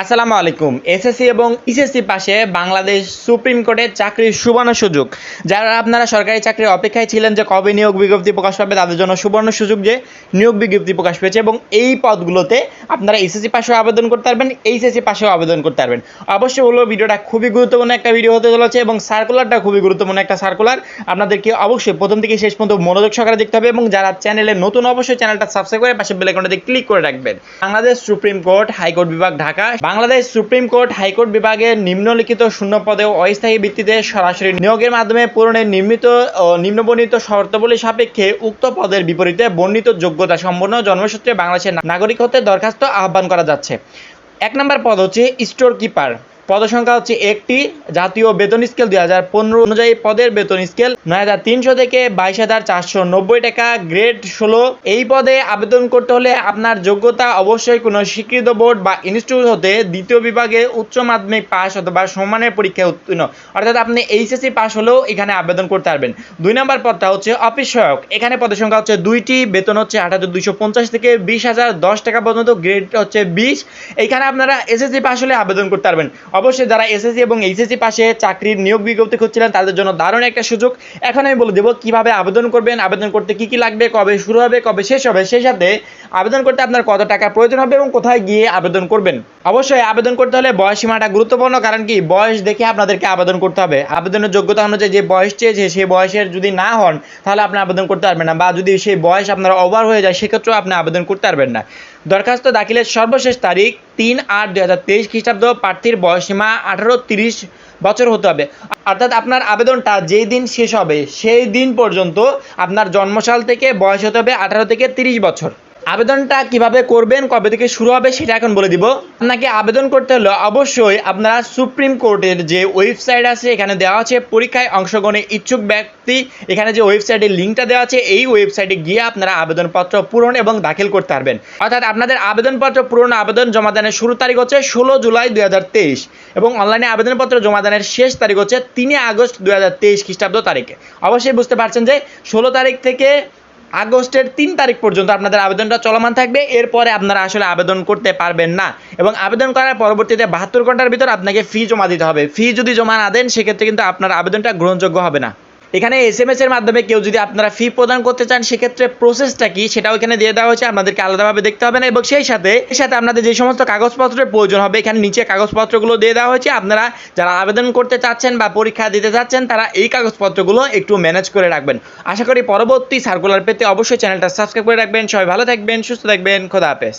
আসসালামু আলাইকুম। এসএসসি এবং ইসএসসি পাশে বাংলাদেশ সুপ্রিম কোর্টের চাকরির সুবর্ণ সুযোগ। যারা আপনারা সরকারি চাকরির অপেক্ষায় ছিলেন যে কবে নিয়োগ বিজ্ঞপ্তি প্রকাশ পাবে, তাদের জন্য সুবর্ণ সুযোগ যে নিয়োগ বিজ্ঞপ্তি প্রকাশ পেয়েছে এবং এই পদগুলোতে আপনারা এসএসসি পাশেও আবেদন করতে পারবেন এইচএসসি পাশেও আবেদন করতে পারবেন। অবশ্যই হলো ভিডিওটা খুবই গুরুত্বপূর্ণ একটা ভিডিও হতে চলেছে এবং সার্কুলারটা খুবই গুরুত্বপূর্ণ একটা সার্কুলার আপনাদেরকে অবশ্যই প্রথম থেকে শেষ পর্যন্ত মনোযোগ সহকারে দেখতে হবে এবং যারা চ্যানেলে নতুন অবশ্যই চ্যানেলটা সাবস্ক্রাইব করে পাশে বেল আইকনটাতে ক্লিক করে রাখবেন। বাংলাদেশ সুপ্রিম কোর্ট হাইকোর্ট বিভাগ, Dhaka. Bangladesh supreme court high court বিভাগে নিম্নলিখিত শূন্য পদে অস্থায়ী ভিত্তিতে সরাসরি নিয়োগের মাধ্যমে পূরণে নির্মিত নিম্নবর্ণিত শর্তাবলী সাপেক্ষে উক্ত পদের বিপরীতে বর্ণিত যোগ্যতা সম্পন্ন জন্মসূত্রে বাংলাদেশের নাগরিক হতে দরখাস্ত আহ্বান করা যাচ্ছে। এক নম্বর পদ হচ্ছে স্টোর কিপার পদসংখ্যা হচ্ছে একটি জাতীয় বেতন স্কেল দুই হাজার পনেরো অনুযায়ী পদের বেতন স্কেল নয় হাজার তিনশো থেকে বাইশ হাজার চারশো নব্বই টাকা। গ্রেড ষোলো। এই পদে আবেদন করতে হলে আপনার যোগ্যতা অবশ্যই কোনো স্বীকৃত বোর্ড বা ইনস্টিটিউট হতে দ্বিতীয় বিভাগে উচ্চ মাধ্যমিক পাস অথবা সম্মানের পরীক্ষায় উত্তীর্ণ। অর্থাৎ আপনি এইচএসসি পাস হলেও এখানে আবেদন করতে পারবেন। দুই নম্বর পদটা হচ্ছে অফিস সহায়ক। এখানে পদের সংখ্যা হচ্ছে দুইটি, বেতন হচ্ছে আট হাজার দুইশো পঞ্চাশ থেকে বিশ হাজার দশ টাকা পর্যন্ত। গ্রেড হচ্ছে বিশ। এখানে আপনারা এসএসসি পাস হলে আবেদন করতে পারবেন। অবশ্যই যারা এসএসসি এবং এইচএসসি পাশে চাকরির নিয়োগ বিজ্ঞপ্তি খুঁজছিলেন, তাদের জন্য দারুণ একটা সুযোগ। এখন আমি বলে দেবো কীভাবে আবেদন করবেন, আবেদন করতে কি কি লাগবে, কবে শুরু হবে, কবে শেষ হবে, সেই সাথে আবেদন করতে আপনার কত টাকা প্রয়োজন হবে এবং কোথায় গিয়ে আবেদন করবেন। অবশ্যই আবেদন করতে হলে বয়স সীমাটা গুরুত্বপূর্ণ, কারণ কি বয়স দেখে আপনাদেরকে আবেদন করতে হবে। আবেদনের যোগ্যতা অনুযায়ী যে বয়স চেয়েছে, সেই বয়সের যদি না হন, তাহলে আপনি আবেদন করতে পারবেন না, বা যদি সেই বয়স আপনার ওভার হয়ে যায়, সেক্ষেত্রেও আপনি আবেদন করতে পারবেন না। দরখাস্ত দাখিলের সর্বশেষ তারিখ তিন আট দুই হাজার তেইশ খ্রিস্টাব্দ, প্রার্থীর বয়সীমা আঠারো তিরিশ বছর হতে হবে। অর্থাৎ আপনার আবেদনটা যেই দিন শেষ হবে, সেই দিন পর্যন্ত আপনার জন্মসাল থেকে বয়স হতে হবে আঠারো থেকে তিরিশ বছর। আবেদনটা কীভাবে করবেন, কবে থেকে শুরু হবে সেটা এখন বলে দিব। আপনাকে আবেদন করতে হলে অবশ্যই আপনারা সুপ্রিম কোর্টের যে ওয়েবসাইট আছে, এখানে দেওয়া আছে পরীক্ষায় অংশগ্রহণে ইচ্ছুক ব্যক্তি। এখানে যে ওয়েবসাইটের লিঙ্কটা দেওয়া আছে, এই ওয়েবসাইটে গিয়ে আপনারা আবেদনপত্র পূরণ এবং দাখিল করতে পারবেন। অর্থাৎ আপনাদের আবেদনপত্র পূরণ আবেদন জমা দানের শুরু তারিখ হচ্ছে ষোলো জুলাই দু হাজার তেইশ এবং অনলাইনে আবেদনপত্র জমা দানের শেষ তারিখ হচ্ছে তিনে আগস্ট দুই হাজার তেইশ খ্রিস্টাব্দ তারিখে। অবশ্যই বুঝতে পারছেন যে ষোলো তারিখ থেকে আগস্টের তিন তারিখ পর্যন্ত আপনাদের আবেদনটা চলমান থাকবে। এরপরে আপনারা আসলে আবেদন করতে পারবেন না। এবং আবেদন করার পরবর্তীতে বাহাত্তর ঘণ্টার ভিতর আপনাকে ফি জমা দিতে হবে। ফি যদি জমা না দেন, সেক্ষেত্রে কিন্তু আপনার আবেদনটা গ্রহণযোগ্য হবে না। এখানে এস এম এস এর মাধ্যমে কেউ যদি আপনারা ফি প্রদান করতে চান, সেক্ষেত্রে প্রসেসটা কি সেটাও এখানে দিয়ে দেওয়া হয়েছে। আপনাদেরকে আলাদাভাবে দেখতে হবে না এবং সেই সাথে এর সাথে আপনাদের যে সমস্ত কাগজপত্রের প্রয়োজন হবে, এখানে নিচে কাগজপত্রগুলো দিয়ে দেওয়া হয়েছে। আপনারা যারা আবেদন করতে চাচ্ছেন বা পরীক্ষা দিতে চাচ্ছেন, তারা এই কাগজপত্রগুলো একটু ম্যানেজ করে রাখবেন। আশা করি পরবর্তী সার্কুলার পেতে অবশ্যই চ্যানেলটা সাবস্ক্রাইব করে রাখবেন। সবাই ভালো থাকবেন, সুস্থ থাকবেন, খোদা হাফেজ।